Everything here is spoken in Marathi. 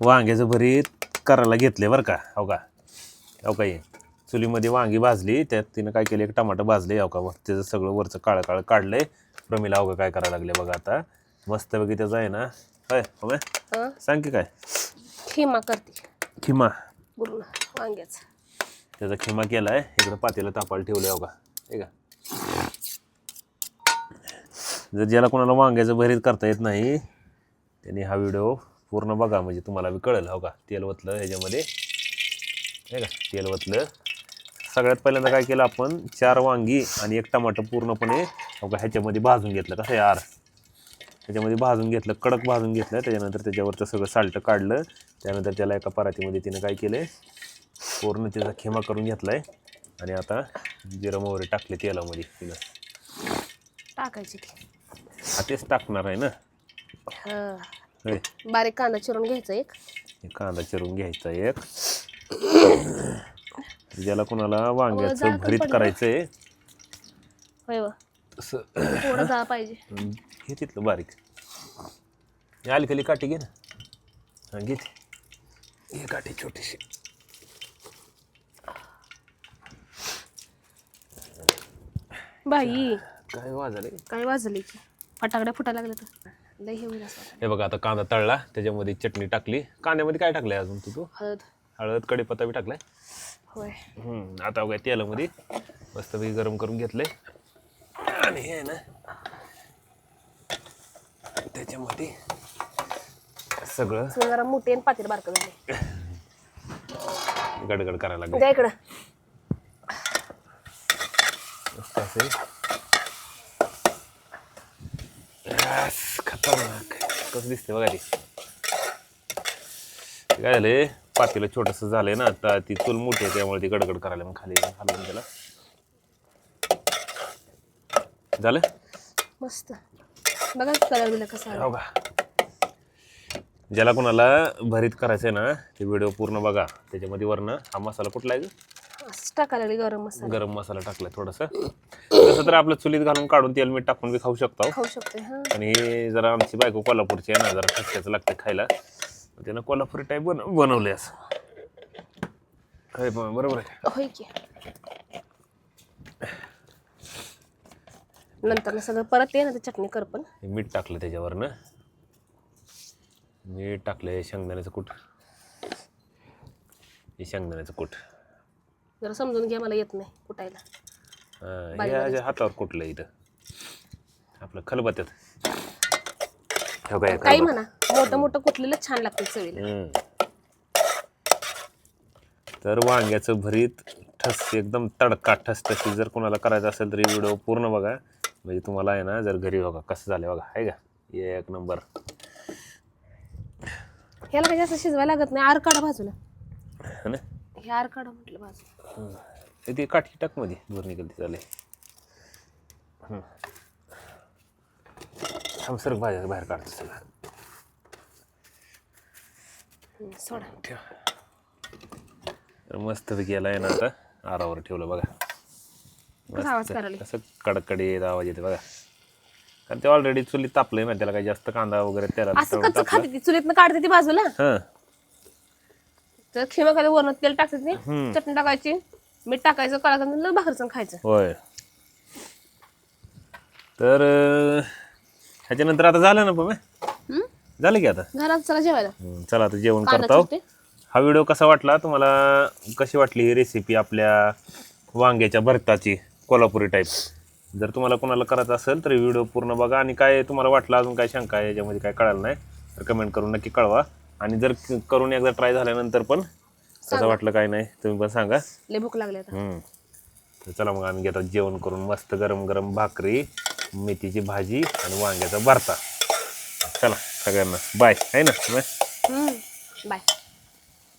वांग्याचं भरीत करायला घेतले बरं का हो का? हो का हे? चुलीमध्ये वांगी भाजली त्यात तिनं काय केलं एक टमाटर भाजले हो का? त्याचं सगळं वरचं काळं काळं काढलंय. प्रमिला हो का काय करायला लागले बघा आता. मस्तपैकी त्याचं आहे ना होय हो काय? हं? सांग की काय? खिमा करते. खिमा. पूर्ण वांग्याचं. त्याचा खिमा केलाय इकडं पातेला तापायला ठेवलंय हो का? हे का? जर ज्याला कोणाला वांग्याचं भरीत करता येत नाही त्यांनी हा व्हिडिओ पूर्ण बघा म्हणजे तुम्हाला बी कळेल हो का? तेल ओतलं ह्याच्यामध्ये. हे का? तेल ओतलं. सगळ्यात पहिल्यांदा काय केलं आपण? चार वांगी आणि एक टमाटर पूर्णपणे हो का ह्याच्यामध्ये भाजून घेतलं. कसं यार ह्याच्यामध्ये भाजून घेतलं कडक भाजून घेतलं. त्याच्यानंतर त्याच्यावरचं सगळं साल्ट काढलं. त्यानंतर त्याला एका परातीमध्ये तिनं काय केलं पूर्ण त्याचा खेमा करून घेतलाय. आणि आता जिरं मोहरी टाकले तेलामध्ये तिनं. टाकायची हा तेच टाकणार आहे ना. होय. बारीक कांदा चिरून घ्यायचा एक. हे कांदा चिरून घ्यायचा एक. ज्याला कोणाला वांग्याचं भरीत पडलं. करायचंय. होय व. तसं थोडं जाळ पाहिजे. घे तिथलं बारीक. हे आली खाली काठी घे ना. हा घे ती. ही काठी छोटीशी. बाई. काय वाजले काय वाजली की फटाकड्या फुटायला लागल्या तर. हे होईल असं. हे बघा आता कांदा तळला त्याच्यामध्ये चटणी टाकली. कांद्यामध्ये काय टाकलंय अजून तू? तू हळद. हळद कढीपत्ता बी टाकलाय? होय. हम्म, आता बघा तेलामध्ये. मस्तपैकी गरम करून घेतले आणि हे ना त्याच्यामध्ये सगळं सगळं जरा मोठे आणि पातेल बारकं झाले. गडगड करायला लागले. द्या इकडं. मस्त असे. कसं दिसते बघा ती. काय झाले पातेलं छोटस झालंय ना आता ती चूल मोठी आहे त्यामुळे ती गडगड करायला मग खाली हलवून त्याला. झालं? मस्त. बघा कलर बिलर कसा हो का? ज्याला कोणाला भरीत करायचंय ना ते व्हिडिओ पूर्ण बघा. त्याच्यामध्ये वरनं हा मसाला कुठला आहे टाकायला लागली गरम मसाला. गरम मसाला टाकलाय थोडासा. तसं तर आपलं चुलीत घालून काढून तेल मीठ टाकून बी खाऊ शकतो. खाऊ शकते हा. आणि जरा आमची बायको कोल्हापूरची आहे ना जरा ठसक्याचं लागतं खायला. त्यानं कोल्हापुरी टाईप बन बनवले असं. ब- बरोबर आहे. होय की. नंतर सगळं परत ये ना ते चटणी कर पण. हे मीठ टाकलं त्याच्यावरनं. मीठ टाकलं शेंगदाण्याचं कूट. हे शेंगदाण्याचं कूट. जरा समजून घ्या मला येत नाही कुटायला हा, हे आज हातावर कुठलं इथं? आपलं खलबत्यात. हो काय काही म्हणा मोठं मोठं कुटलेलं छान लागते चवीला. तर वांग्याचं भरीत ठस एकदम तडका ठस तशी जर कोणाला करायचं असेल तर व्हिडिओ पूर्ण बघा. म्हणजे तुम्हाला आहे ना जर घरी बघा कसं झालं बघा आहे का? एक नंबर. ह्याला काही जास्त शिजवायला लागत नाही आर काढा बाजूला. है ना? हे आर काढा म्हटलं बाजूला. हे ते काठी टाकमध्ये दूर निघेल झाले थांब सर बाहेर बाहेर काढतो सगळं सोडा. ठेव. मस्तपैकी याला आहे ना आता आरावर ठेवलं बघा. कसा आवाज करायला? कसं कडकडीत आवाज येते बघा. कारण ते ऑलरेडी चुलीत तापलंय ना त्याला काही जास्त कांदा वगैरे त्याला असं कच्चं खाते ती? चुलीतनं काढते ती बाजूला? हां. तर खिमा खाली वरण तेल टाकते ती चटणी टाकायची मीठ टाकायचं काळा भाकरचं खायचं. होय. तर ह्याच्यानंतर आता झालं ना हं? झालं की आता? घरात चला जेवायला. चला आता जेवण करतो. हा व्हिडिओ कसा वाटला? तुम्हाला कशी वाटली ही रेसिपी आपल्या वांग्याच्या भरताची कोल्हापुरी टाईप जर तुम्हाला कोणाला करायचं असेल तर व्हिडिओ पूर्ण बघा. आणि काय तुम्हाला वाटलं अजून काय शंका आहे याच्यामध्ये काय कळालं नाही तर कमेंट करून नक्की कळवा. आणि जर क- करून एकदा ट्राय झाल्यानंतर पण कसं वाटलं काय नाही. तुम्ही पण सांगा. लय भूक लागली आता. हम्म. तर चला मग आम्ही घेतात जेवण करून. मस्त गरम गरम भाकरी मेथीची भाजी आणि वांग्याचा भरता. चला सगळ्यांना. बाय आहे ना? Bye bye